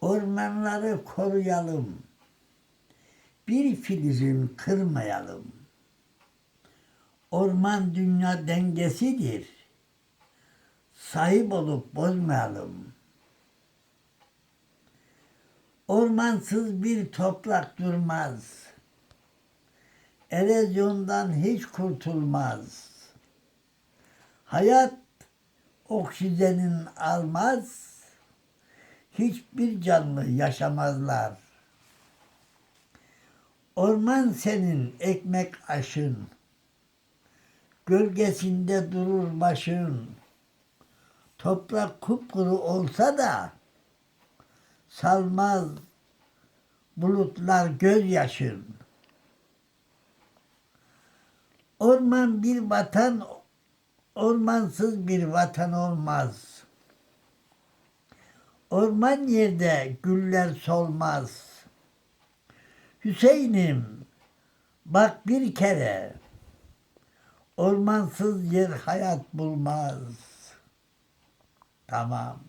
Ormanları koruyalım. Bir filizin kırmayalım. Orman dünya dengesidir. Sahip olup bozmayalım. Ormansız bir toprak durmaz. Erozyondan hiç kurtulmaz. Hayat oksijenin almaz. Hiçbir canlı yaşamazlar. Orman senin ekmek aşın. Gölgesinde durur başın. Toprak kupkuru olsa da salmaz bulutlar gözyaşın. Orman bir vatan, ormansız bir vatan olmaz. Orman yerde güller solmaz. Hüseyin'im bak bir kere ormansız yer hayat bulmaz. Tamam.